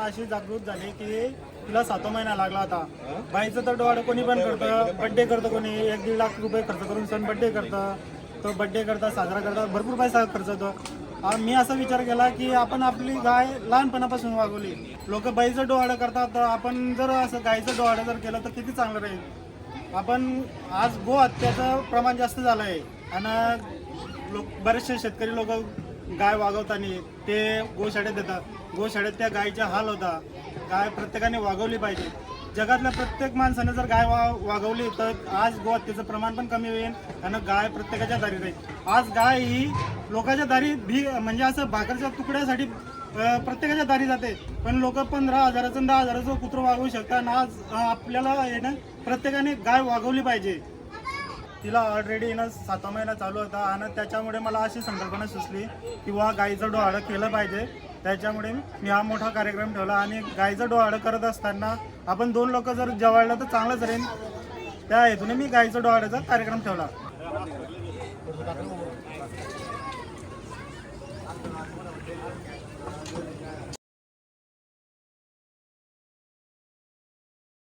अशी जागृत झाली की तिला सातो महिना लागला होता. बाईचं तर डोहाडं कोणी पण करतं बड्डे करतं कोणी एक दीड लाख रुपये खर्च करून सण बड्डे करतं. तो बड्डे करता साजरा करता भरपूर पैसा खर्च होतो. मी असा विचार केला की आपण आपली गाय लहानपणापासून वागवली. लोक बाईचं डोहाडं करतात तर आपण जर असं गायचं डोहाडं जर केलं तर किती चांगलं राहील? आपण आज गो हत्याचं प्रमाण जास्त झालं आहे आणि लोक बरेचसे शेतकरी लोक गाय वागवताना ते गोशाळेत देतात. गोशाळेत त्या गायीचा हाल होता. गाय प्रत्येकाने वागवली पाहिजे. जगातल्या प्रत्येक माणसाने जर गाय वा वागवली तर आज गोवात त्याचं प्रमाण पण कमी होईल आणि गाय प्रत्येकाच्या दारी राहील. आज गाय ही लोकांच्या दारी भी म्हणजे असं भाकरच्या तुकड्यासाठी प्रत्येकाच्या दारी जाते. पण लोक पंधरा हजाराचं दहा हजाराचं कुत्रं वागवू शकतात आणि आज आपल्याला येणं प्रत्येकाने गाय वागवली पाहिजे. तिला ऑलरेडी ना सातवा महिना चालू होता आणि त्याच्यामुळे मला अशी संकल्पना सुचली की वा गाईचं डोहाळं केलं पाहिजे. त्याच्यामुळे मी हा मोठा कार्यक्रम ठेवला आणि गाईचं डोहाळं करत असताना आपण दोन लोक जर जेवायला तर चांगलंच राहील त्या हेतूने मी गाईचं डोहाळ्याचा कार्यक्रम ठेवला.